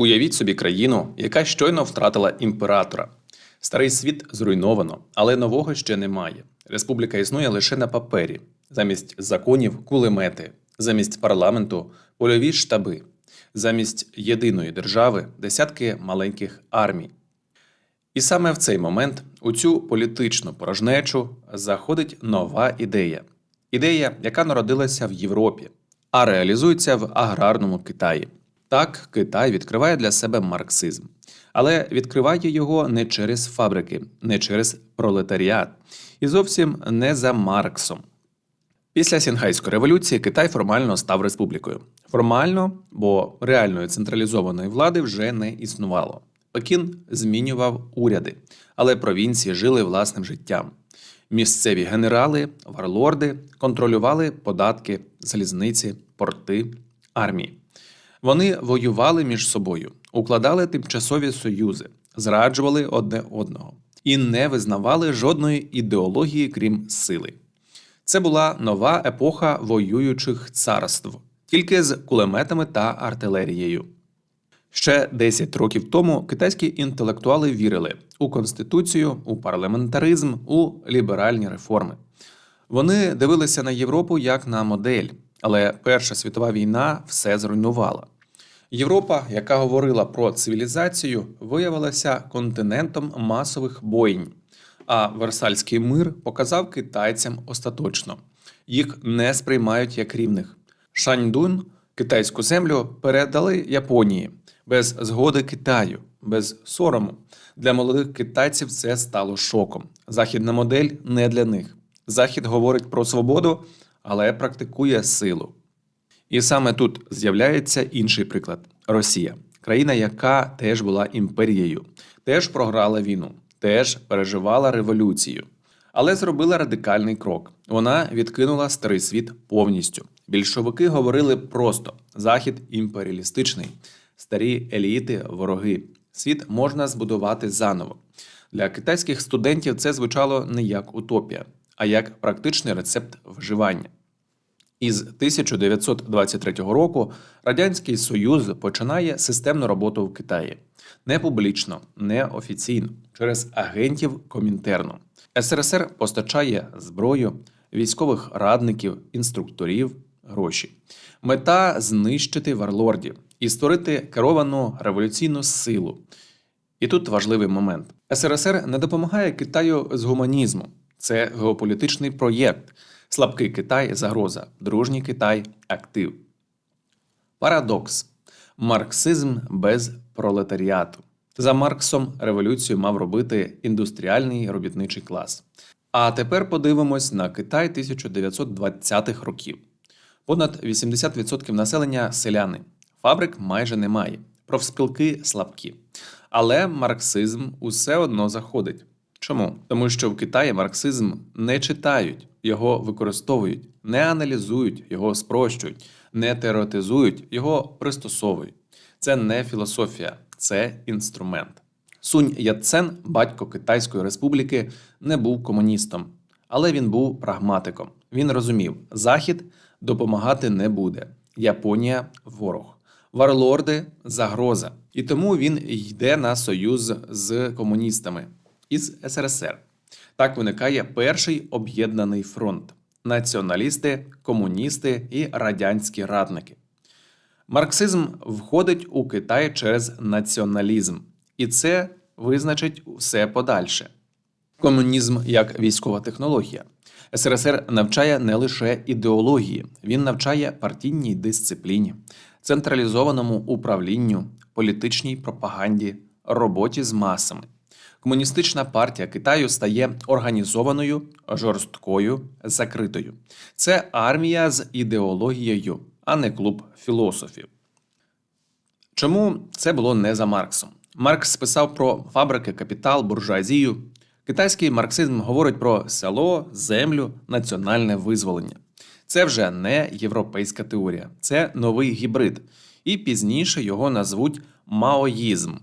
Уявіть собі країну, яка щойно втратила імператора. Старий світ зруйновано, але нового ще немає. Республіка існує лише на папері. Замість законів кулемети, замість парламенту польові штаби, замість єдиної держави десятки маленьких армій. І саме в цей момент у цю політичну порожнечу заходить нова ідея. Ідея, яка народилася в Європі, а реалізується в аграрному Китаї. Так, Китай відкриває для себе марксизм, але відкриває його не через фабрики, не через пролетаріат і зовсім не за Марксом. Після Сінхайської революції Китай формально став республікою. Формально, бо реальної централізованої влади вже не існувало. Пекін змінював уряди, але провінції жили власним життям. Місцеві генерали, варлорди контролювали податки, залізниці, порти, армії. Вони воювали між собою, укладали тимчасові союзи, зраджували одне одного і не визнавали жодної ідеології, крім сили. Це була нова епоха воюючих царств, тільки з кулеметами та артилерією. Ще 10 років тому китайські інтелектуали вірили у конституцію, у парламентаризм, у ліберальні реформи. Вони дивилися на Європу як на модель, але Перша світова війна все зруйнувала. Європа, яка говорила про цивілізацію, виявилася континентом масових бойень. А Версальський мир показав китайцям остаточно їх не сприймають як рівних. Шаньдун китайську землю передали Японії без згоди Китаю, без сорому. Для молодих китайців це стало шоком. Західна модель не для них. Захід говорить про свободу, але практикує силу. І саме тут з'являється інший приклад: Росія, країна, яка теж була імперією, теж програла війну, теж переживала революцію, але зробила радикальний крок. Вона відкинула старий світ повністю. Більшовики говорили просто: захід імперіалістичний, старі еліти, вороги. Світ можна збудувати заново. Для китайських студентів це звучало не як утопія, а як практичний рецепт вживання. Із 1923 року Радянський Союз починає системну роботу в Китаї не публічно, не офіційно, через агентів Комінтерну. СРСР постачає зброю, військових радників, інструкторів, гроші. Мета знищити варлордів і створити керовану революційну силу. І тут важливий момент: СРСР не допомагає Китаю з гуманізму. Це геополітичний проєкт. Слабкий Китай загроза, дружній Китай актив. Парадокс. Марксизм без пролетаріату. За Марксом революцію мав робити індустріальний робітничий клас. А тепер подивимось на Китай 1920-х років. Понад 80% населення селяни. Фабрик майже немає. Профспілки слабкі. Але марксизм усе одно заходить. Чому? Тому що в Китаї марксизм не читають, його використовують, не аналізують, його спрощують, не теоретизують, його пристосовують. Це не філософія, це інструмент. Сунь Яцен, батько Китайської республіки, не був комуністом, але він був прагматиком. Він розумів, Захід допомагати не буде. Японія ворог. Варлорди загроза. І тому він йде на союз з комуністами із СРСР. Так виникає перший об'єднаний фронт: націоналісти, комуністи і радянські радники. Марксизм входить у Китай через націоналізм, і це визначить все подальше. Комунізм як військова технологія. СРСР навчає не лише ідеології, він навчає партійній дисципліні, централізованому управлінню, політичній пропаганді, роботі з масами. Комуністична партія Китаю стає організованою, жорсткою, закритою. Це армія з ідеологією, а не клуб філософів. Чому це було не за Марксом? Маркс писав про фабрики, капітал, буржуазію. Китайський марксизм говорить про село, землю, національне визволення. Це вже не європейська теорія, це новий гібрид, і пізніше його назвуть маоїзм.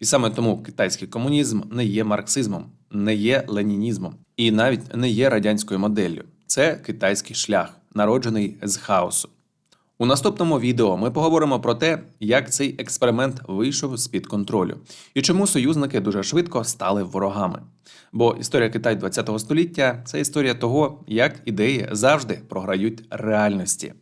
І саме тому китайський комунізм не є марксизмом, не є ленінізмом і навіть не є радянською моделлю. Це китайський шлях, народжений з хаосу. У наступному відео ми поговоримо про те, як цей експеримент вийшов з-під контролю і чому союзники дуже швидко стали ворогами. Бо історія Китаю ХХ століття це історія того, як ідеї завжди програють реальності.